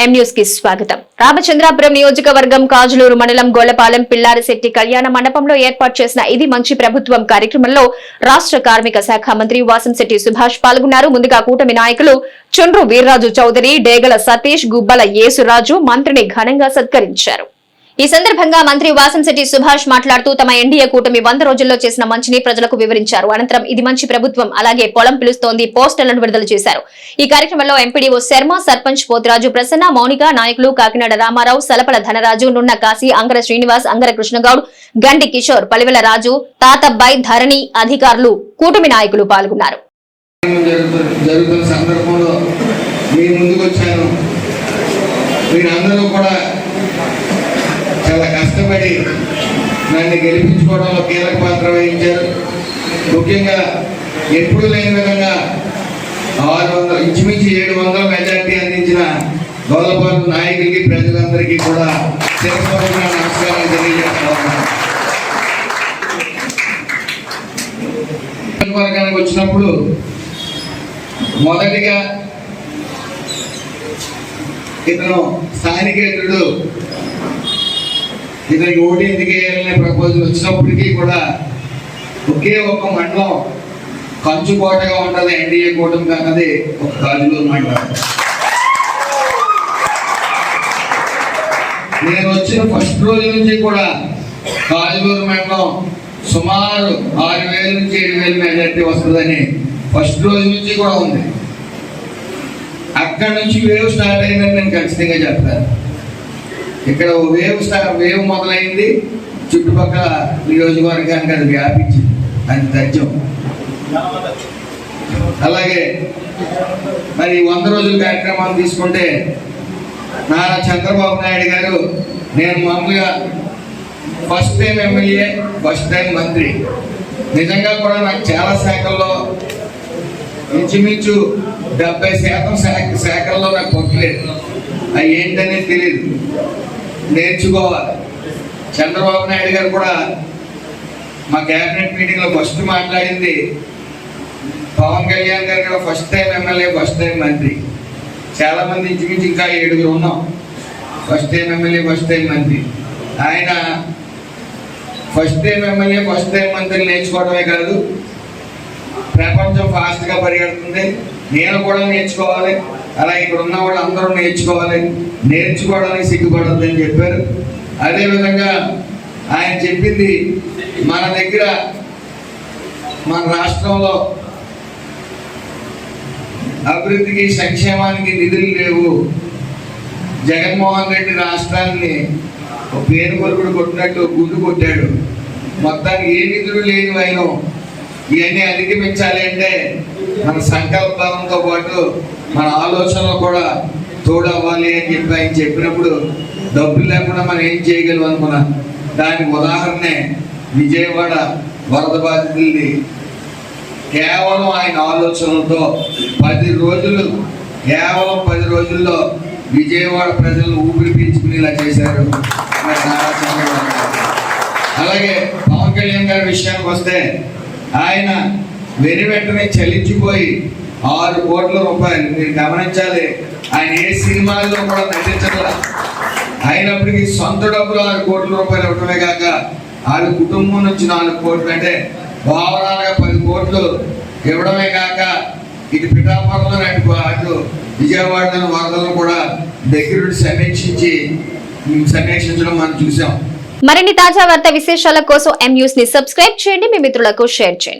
కి స్వాగతం. రామచంద్రాపురం నియోజకవర్గం కాజులూరు మండలం గోలపాలెం పిల్లారిశెట్టి కళ్యాణ మండపంలో ఏర్పాటు చేసిన ఇది మంచి ప్రభుత్వం కార్యక్రమంలో రాష్ట్ర కార్మిక శాఖ మంత్రి వాసంశెట్టి సుభాష్ పాల్గొన్నారు. ముందుగా కూటమి నాయకులు చుండ్రు వీర్రాజు చౌదరి డేగల సతీష్ గుబ్బల యేసురాజు మంత్రిని ఘనంగా సత్కరించారు. ఈ సందర్భంగా మంత్రి వాసంశెట్టి సుభాష్ మాట్లాడుతూ తమ ఎన్డీఏ కూటమి వంద రోజుల్లో చేసిన మంచిని ప్రజలకు వివరించారు. అనంతరం ఇది మంచి ప్రభుత్వం అలాగే పొలం పిలుస్తోంది పోస్టర్లను విడుదల చేశారు. ఈ కార్యక్రమంలో ఎంపీడీఓ శర్మ సర్పంచ్ పోతిరాజు ప్రసన్న మౌనిక నాయకులు కాకినాడ రామారావు సలపల ధనరాజు నున్న కాశీ అంగర శ్రీనివాస్ అంగర కృష్ణగౌడ్ గండి కిషోర్ పలివెల రాజు తాతబ్బాయి ధరణి అధికారులు కూటమి నాయకులు పాల్గొన్నారు. జరుగుతున్న సందర్భంలో మీ ముందుకు వచ్చాను మీరందరూ కూడా కష్టపడి నన్ను గెలిపించుకోవడంలో కీలక పాత్ర వహించారు. ముఖ్యంగా ఎప్పుడు లేని విధంగా ఆరు వందల ఇంచుమించి ఏడు వందల మెజార్టీ అందించిన గొల్లపాటు నాయకులకి ప్రజలందరికీ కూడా శిరస్వరూపమైన నమస్కారాలు తెలియజేస్తున్నాను వర్గానికి వచ్చినప్పుడు మొదటిగా ఇతను స్థానికేతుడు ఇతనికి ఓటు ఎందుకు వేయాలనే ప్రపోజల్ వచ్చినప్పటికీ కూడా ఒకే ఒక మండలం కంచుకోటగా ఉంటుంది ఎన్డీఏ కూటమి అన్నది ఒక గాజులూరు మండలం నేను వచ్చిన ఫస్ట్ రోజు నుంచి కూడా కాజులూరు మండలం సుమారు ఆరు వేల నుంచి ఏడు వేల మెజార్టీ వస్తుందని ఫస్ట్ రోజు నుంచి కూడా ఉంది. అక్కడ నుంచి వేవ్ స్టార్ట్ అయిందని నేను ఖచ్చితంగా చెప్తాను ఇక్కడ వేవ్ వేవ్ మొదలైంది. చుట్టుపక్కల నియోజకవర్గానికి అది వ్యాపించింది. అది తథ్యం. అలాగే మరి వంద రోజుల కార్యక్రమాన్ని తీసుకుంటే నారా చంద్రబాబు నాయుడు గారు నేను మామూలుగా first time MLA first time మంత్రి. నిజంగా కూడా నాకు చాలా శాఖల్లో ఇంచుమించు డెబ్బై శాతం శాఖ శాఖల్లో నాకు పొక్కలేదు అవి ఏంటనేది తెలియదు నేర్చుకోవాలి. చంద్రబాబు నాయుడు గారు కూడా మా క్యాబినెట్ మీటింగ్లో ఫస్ట్ మాట్లాడింది. పవన్ కళ్యాణ్ గారు కూడా first time MLA first time మంత్రి. చాలా మంది ఇంచుమించు ఇంకా ఏడుగురు ఉన్నాం. First time MLA first time మంత్రి. ఆయన first time MLA first time మంత్రి నేర్చుకోవడమే కాదు ప్రపంచం ఫాస్ట్గా పరిగెడుతుంది. నేను కూడా నేర్చుకోవాలి. అలా ఇక్కడ ఉన్న వాళ్ళు అందరూ నేర్చుకోవాలి. నేర్చుకోవడానికి సిగ్గుపడద్దు అని చెప్పారు అదేవిధంగా ఆయన చెప్పింది మన దగ్గర మన రాష్ట్రంలో అభివృద్ధికి సంక్షేమానికి నిధులు లేవు. జగన్మోహన్ రెడ్డి రాష్ట్రాన్ని ఒక పేరు కొరకుడు కొట్టినట్టు గుడ్డు కొట్టాడు. మొత్తానికి ఏ నిధులు లేని వైనం. ఇవన్నీ అధిగమించాలి అంటే మన సంకల్పంతో పాటు మన ఆలోచనలు కూడా తోడవ్వాలి అని చెప్పి ఆయన చెప్పినప్పుడు డబ్బులు లేకుండా మనం ఏం చేయగలం అనుకున్నా దానికి ఉదాహరణే విజయవాడ వరద బాధితుల్ని కేవలం ఆయన ఆలోచనలతో పది రోజులు కేవలం పది రోజుల్లో విజయవాడ ప్రజలను ఊపిరి పీల్చుకునేలా చేశారు. అలాగే పవన్ కళ్యాణ్ గారి విషయానికి వస్తే ఆయన వెను వెంటనే చలించిపోయి ఆరు కోట్ల రూపాయలు. మీరు గమనించాలి ఆయన ఏ సినిమాల్లో కూడా నటించగల అయినప్పటికీ సొంత డబ్బులు ఆరు కోట్ల రూపాయలు ఇవ్వడమే కాక వాళ్ళ కుటుంబం నుంచి నాలుగు కోట్లు అంటే ఓవరాల్గా పది కోట్లు ఇవ్వడమే కాక ఇటు పిఠాపురంలో అటు అటు విజయవాడలోని వరదలను కూడా దగ్గరుండి సమీక్షించి సమీక్షించడం మనం చూసాం. మరిన్ని తాజా వార్త విశేషాల కోసం ఎం న్యూస్ని సబ్స్క్రైబ్ చేయండి. మీ మిత్రులకు షేర్ చేయండి.